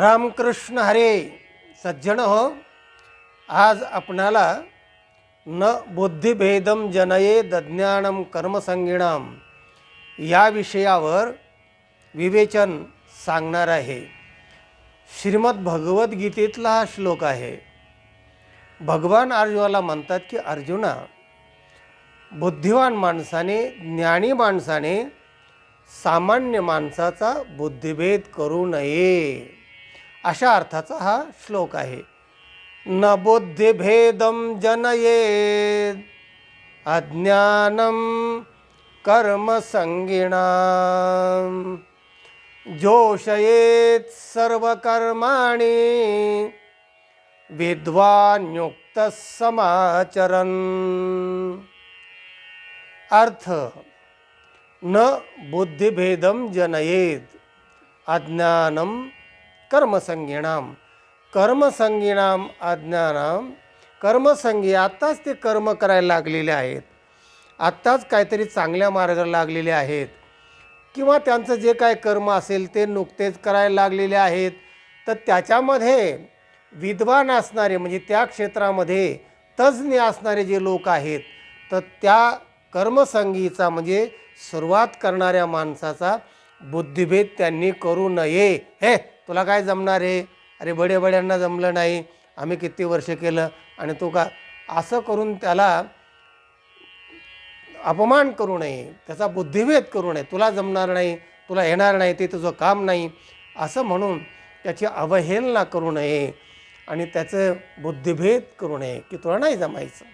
रामकृष्ण हरे सज्जन हो. आज आपणाला न बुद्धिभेदम जनयेद ज्ञानम कर्मसंगिणाम या विषयावर विवेचन सांगणार आहे. श्रीमद भगवद्गीतेतला हा श्लोक आहे. भगवान अर्जुनाला म्हणतात की अर्जुना बुद्धिवान माणसाने ज्ञानी माणसाने सामान्य माणसाचा बुद्धिभेद करू नये. अशा अर्थाचा हा श्लोक आहे. न बुद्धिभेदम जनये अज्ञानम कर्मसंगिणा जोषयेत सर्व कर्माणि विद्वान्युक्त समाचरण अर्थ न बुद्धिभेदम जनयेत अज्ञानम कर्मसंगिणाम कर्मसंगिणाम अज्ञानाम कर्मसंगी आत्ताच ते कर्म करायला लागलेले आहेत. आत्ताच काहीतरी चांगल्या मार्गाला लागलेले आहेत. किंवा त्यांचं जे काय कर्म असेल ते नुकतेच करायला लागलेले आहेत. तर त्याच्यामध्ये विद्वान असणारे म्हणजे त्या क्षेत्रामध्ये तज्ज्ञ असणारे जे लोक आहेत तर त्या कर्मसंगीचा म्हणजे सुरुवात करणाऱ्या माणसाचा बुद्धिभेद त्यांनी करू नये. हे तुला काय जमणार आहे अरे बडे बड्यांना जमलं नाही. आम्ही किती वर्ष केलं आणि तू का असं करून त्याला अपमान करू नये. त्याचा बुद्धिभेद करू नये. तुला जमणार नाही तुला येणार नाही ते तुझं काम नाही. असं म्हणून त्याची अवहेलना करू नये आणि त्याचं बुद्धिभेद करू नये की तुला नाही जमायचं.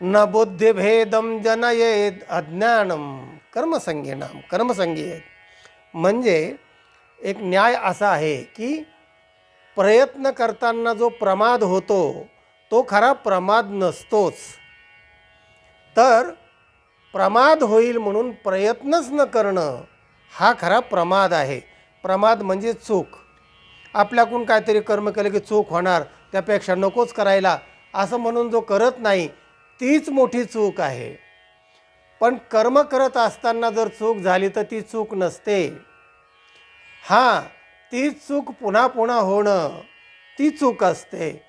न बुद्धिभेदम जनयेत अज्ञानम कर्मसंगीनाम कर्मसंगी आहेत म्हणजे एक न्याय असा आहे की प्रयत्न करताना जो प्रमाद होतो तो खरा प्रमाद नसतोच. तर प्रमाद होईल म्हणून प्रयत्नच न करणं हा खरा प्रमाद आहे. प्रमाद म्हणजे चूक. आपल्याकडून काहीतरी कर्म केलं की चूक होणार त्यापेक्षा नकोच करायला. असं म्हणून जो करत नाही तीच मोठी चूक आहे. पण कर्म करत असताना जर चूक झाली तर ती चूक नसते. हां ती चूक पुन्हा पुन्हा होणं ती चूक असते.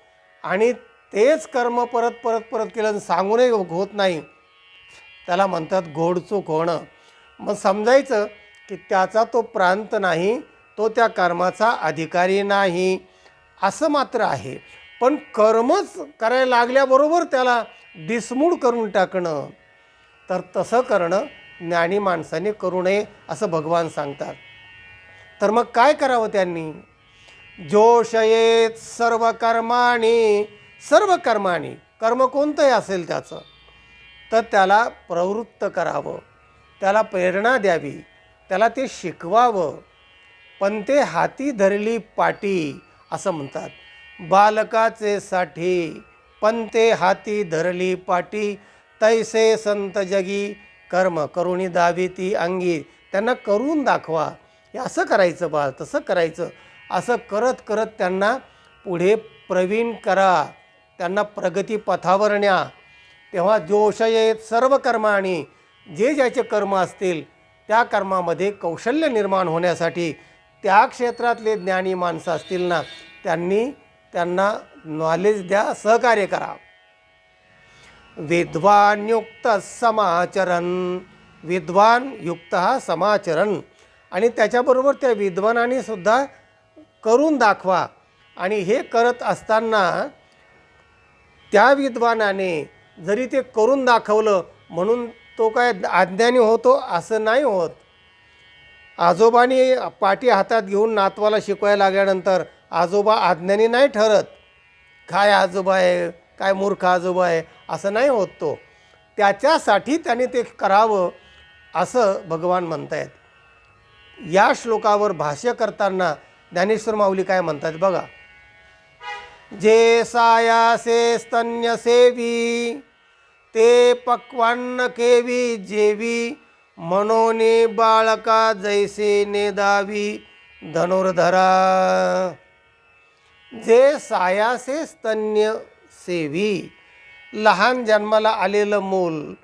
आणि तेच कर्म परत परत परत केलं सांगूनही होत नाही. त्याला म्हणतात घोडचूक होणं. मग समजायचं की त्याचा तो प्रांत नाही तो त्या कर्माचा अधिकारी नाही. असं मात्र आहे. पण कर्मच करायला लागल्याबरोबर त्याला दिसमूड करून टाकणं. तर तसं करणं ज्ञानी माणसाने करू नये असं भगवान सांगतात. तर मग काय करावं त्यांनी? जोशयेत सर्व कर्माणी सर्व कर्माणी कर्म कोणतंही असेल त्याचं तर त्याला प्रवृत्त करावं. त्याला प्रेरणा द्यावी. त्याला ते शिकवावं. पण ते हाती धरली पाटी असं म्हणतात. बालकाचे साठी पण ते हाती धरली पाटी. तैसे संत जगी कर्म करुणी दावी ती अंगी. त्यांना करून दाखवा. हे असं करायचं बा तसं करायचं. असं करत करत त्यांना पुढे प्रवीण करा. त्यांना प्रगतीपथावर न्या. तेव्हा जोशयेत सर्व कर्माणी जे ज्याचे कर्म असतील त्या कर्मामध्ये कौशल्य निर्माण होण्यासाठी त्या क्षेत्रातले ज्ञानी माणसं असतील ना त्यांनी त्यांना नॉलेज द्या सहकार्य करा. विद्वानयुक्त समाचरण. विद्वान युक्त हा समाचरण. आणि त्याच्याबरोबर त्या विद्वानाने सुद्धा करून दाखवा. आणि हे करत असताना त्या विद्वानाने जरी ते करून दाखवलं म्हणून तो काय अज्ञानी होतो असं नाही होत. आजोबाने पाठी हातात घेऊन नातवाला शिकवायला लागल्यानंतर आजोबा अज्ञानी नाही ठरत. काय आजोबा आहे? काय मूर्ख आजोबा आहे? असं नाही होत तो. त्याच्यासाठी त्याने ते करावं असं भगवान म्हणतायत. या श्लोकावर भाष्य करताना ज्ञानेश्वर माऊली काय म्हणतात बघा. जे सायासे स्तन्य सेवी ते पक्वान्न केवी जेवी मनोने बाळका जैसे नेदावी धनुर्धरा. जे सायासे स्तन्य सेवी लहान जन्माला आलेलं मूल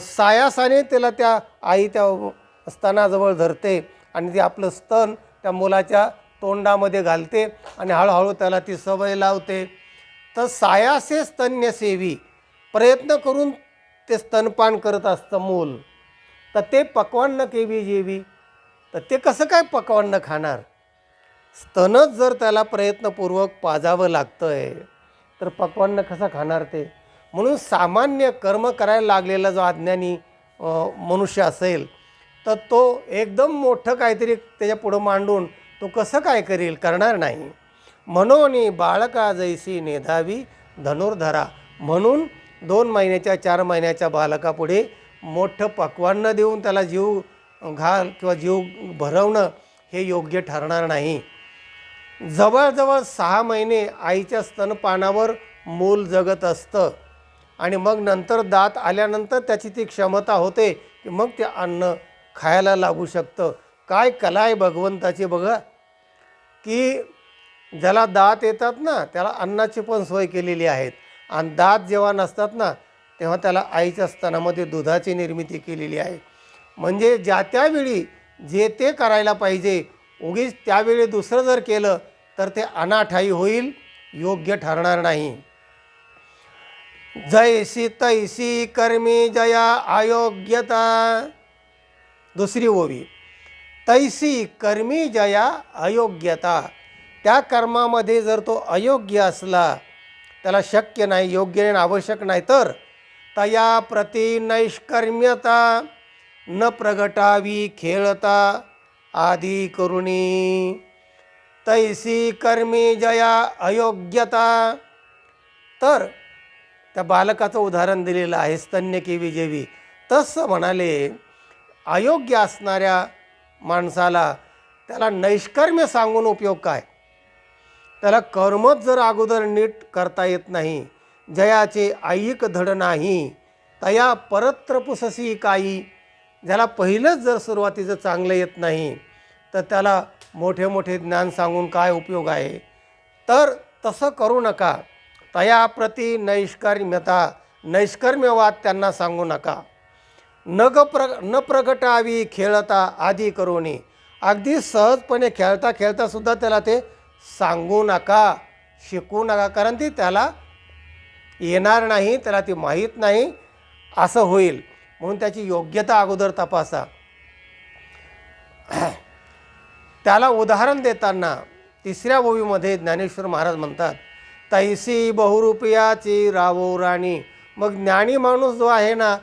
सायासाने त्याला त्या आई त्या स्तनाजवळ धरते आणि ते आपलं स्तन त्या मुलाच्या तोंडामध्ये घालते आणि हळूहळू त्याला ती सवय लावते. तर सायासे स्तन्यसेवी प्रयत्न करून ते स्तनपान करत असतं मूल. तर ते पक्वान्न केवी जेवी? तर ते कसं काय पक्वान्न खाणार? स्तनच जर त्याला प्रयत्नपूर्वक पाजावं लागतं आहे तर पक्वान्न कसं खाणार ते? म्हणून सामान्य कर्म करायला लागलेला जो अज्ञानी मनुष्य असेल तर तो एकदम मोठं काहीतरी त्याच्या पुढं मांडून तो कसं काय करील करणार नाही. म्हणून बाळका जैसी नेधावी धनुर्धरा म्हणून दोन महिन्याच्या चार महिन्याच्या बालकापुढे मोठं पक्वान्न देऊन त्याला जीव घाल किंवा जीव भरवणं हे योग्य ठरणार नाही. जवळजवळ सहा महिने आईच्या स्तनपानावर मूल जगत असतं आणि मग नंतर दात आल्यानंतर त्याची ती क्षमता होते की मग ते अन्न खायला लागू शकतं. काय कला आहे भगवंताची बघा की ज्याला दात येतात ना त्याला अन्नाची पण सोय केलेली आहेत. आणि दात जेव्हा नसतात ना तेव्हा त्याला आईच्या स्तनामध्ये दुधाची निर्मिती केलेली आहे. म्हणजे ज्या त्यावेळी जे ते करायला पाहिजे उगीच त्यावेळी दुसरं जर केलं तर ते अनाठाई होईल योग्य ठरणार नाही. जैसी तैसी कर्मी जया अयोग्यता. दुसरी ओवी. तैसी कर्मी जया अयोग्यता. त्या कर्मामध्ये जर तो अयोग्य असला त्याला शक्य नाही योग्य आणि आवश्यक नाही तर तया प्रति नैष्कर्म्यता न प्रगटावी खेळता आदी करुणी. तैसी कर्मी जया अयोग्यता. तर त्या बालकाचं उदाहरण दिलेलं आहे स्तन्य की विजेवी तसं म्हणाले अयोग्य असणाऱ्या माणसाला त्याला नैष्कर्म्य सांगून उपयोग काय? त्याला कर्मच जर अगोदर नीट करता येत नाही जयाचे ऐक धड नाही तया परत्र पुससी काही ज्याला पहिलंच जर सुरुवातीचं चांगलं येत नाही तर त्याला मोठे मोठे ज्ञान सांगून काय उपयोग आहे? तर तसं करू नका. तया प्रति नैष्कर्म्यता नैष्कर्म्यवाद त्यांना सांगू नका. नग प्र न प्रगटावी खेळता आदी करोनी अगदी सहजपणे खेळता खेळतासुद्धा त्याला ते सांगू नका शिकू नका कारण ती त्याला येणार नाही त्याला ती माहीत नाही असं होईल. म्हणून त्याची योग्यता अगोदर तपासा. त्याला उदाहरण देताना तिसऱ्या ओवीमध्ये ज्ञानेश्वर महाराज म्हणतात तैसी बहुरुपयाची रावो राणी. मग ज्ञानी माणूस जो आहे ना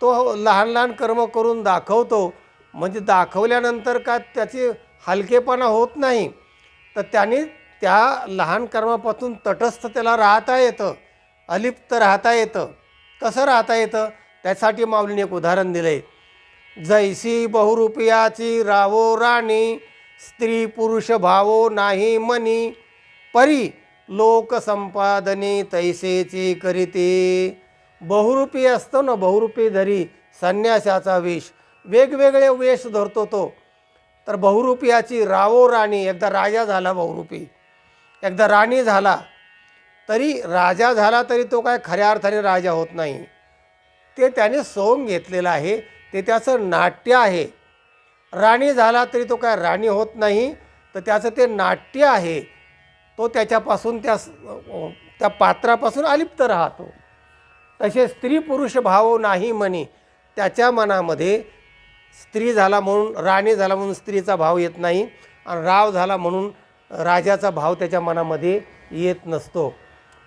तो लहान लहान कर्म करून दाखवतो. म्हणजे दाखवल्यानंतर का त्याची हलकेपणा होत नाही. तर त्याने त्या लहान कर्मापासून तटस्थ त्याला राहता येतं. अलिप्त राहता येतं. कसं राहता येतं? त्यासाठी माऊलीने एक उदाहरण दिलं आहे जैसी बहुरुपयाची रावो राणी स्त्री पुरुष भावो नाही मनी परी लोकसंपादने तैसेची करीते. बहुरूपी असतो ना बहुरूपी धरी संन्यासाचा वेश वेगवेगळे वेश धरतो तो. तर बहुरूपियाची रावो राणी एकदा राजा झाला बहुरूपी. एकदा राणी झाला तरी राजा झाला तरी तो काय खऱ्या अर्थाने राजा होत नाही. ते त्याने सोंग घेतलेलं आहे ते त्याचं नाट्य आहे. राणी झाला तरी तो काय राणी होत नाही तर त्याचं ते नाट्य आहे. तो त्याच्यापासून त्या त्या पात्रापासून अलिप्त राहतो. तसे स्त्री पुरुष भाव नाही म्हणे. त्याच्या मनामध्ये स्त्री झाला म्हणून राणी झाला म्हणून स्त्रीचा भाव येत नाही आणि राव झाला म्हणून राजाचा भाव त्याच्या मनामध्ये येत नसतो.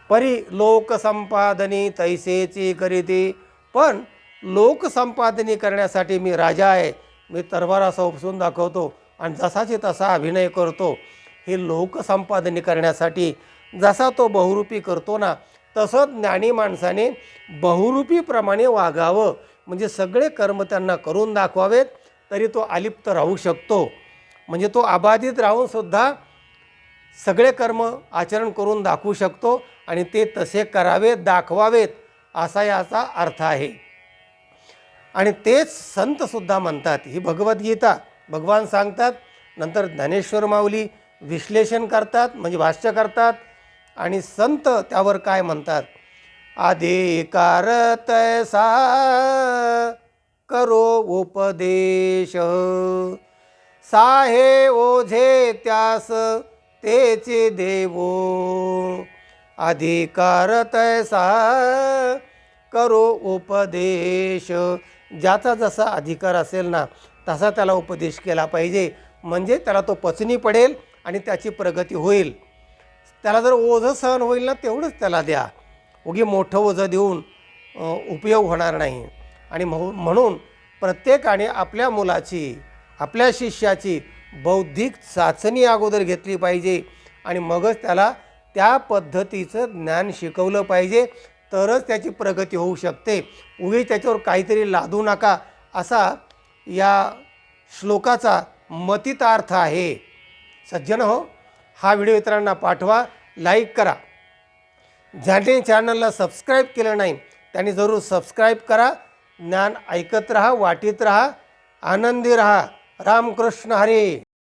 परी लोकसंपादनी तैसेची करीती. पण लोकसंपादनी करण्यासाठी मी राजा आहे. मी तरबार उपसून दाखवतो आणि जसाची तसा अभिनय करतो. हे लोकसंपादनी करण्यासाठी जसा तो बहुरूपी करतो ना तसं ज्ञानी माणसाने बहुरूपीप्रमाणे वागावं. म्हणजे सगळे कर्म त्यांना करून दाखवावेत तरी तो अलिप्त राहू शकतो. म्हणजे तो अबाधित राहूनसुद्धा सगळे कर्म आचरण करून दाखवू शकतो आणि ते तसे करावेत दाखवावेत असा याचा अर्थ आहे. आणि तेच संतसुद्धा म्हणतात ही भगवद्गीता. भगवान सांगतात नंतर ज्ञानेश्वर माऊली विश्लेषण करतात म्हणजे भाष्य करतात आणि संत त्यावर काय म्हणतात? अधिकार तैसा करो उपदेश. साहे ओझे त्यास तेचे देवो. अधिकार तैसा करो उपदेश. ज्याचा जसा अधिकार असेल ना तसा त्याला उपदेश केला पाहिजे. म्हणजे त्याला तो पचनी पडेल आणि त्याची प्रगती होईल. त्याला जर ओझं सहन होईल ना तेवढंच त्याला द्या. उगी मोठं ओझं देऊन उपयोग होणार नाही. आणि म्हणून प्रत्येकाने आपल्या मुलाची आपल्या शिष्याची बौद्धिक चाचणी अगोदर घेतली पाहिजे आणि मगच त्याला त्या पद्धतीचं ज्ञान शिकवलं पाहिजे तरच त्याची प्रगती होऊ शकते. उगी त्याच्यावर काहीतरी लादू नका असा या श्लोकाचा मतितार्थ आहे. सज्जन हो हा व्हिडिओ इतरांना पाठवा. लाईक करा. ज्याने चॅनलला सबस्क्राईब केलं नाही त्यांनी जरूर सबस्क्राईब करा. ज्ञान ऐकत रहा वाटीत रहा आनंदी रहा. रामकृष्ण हरे.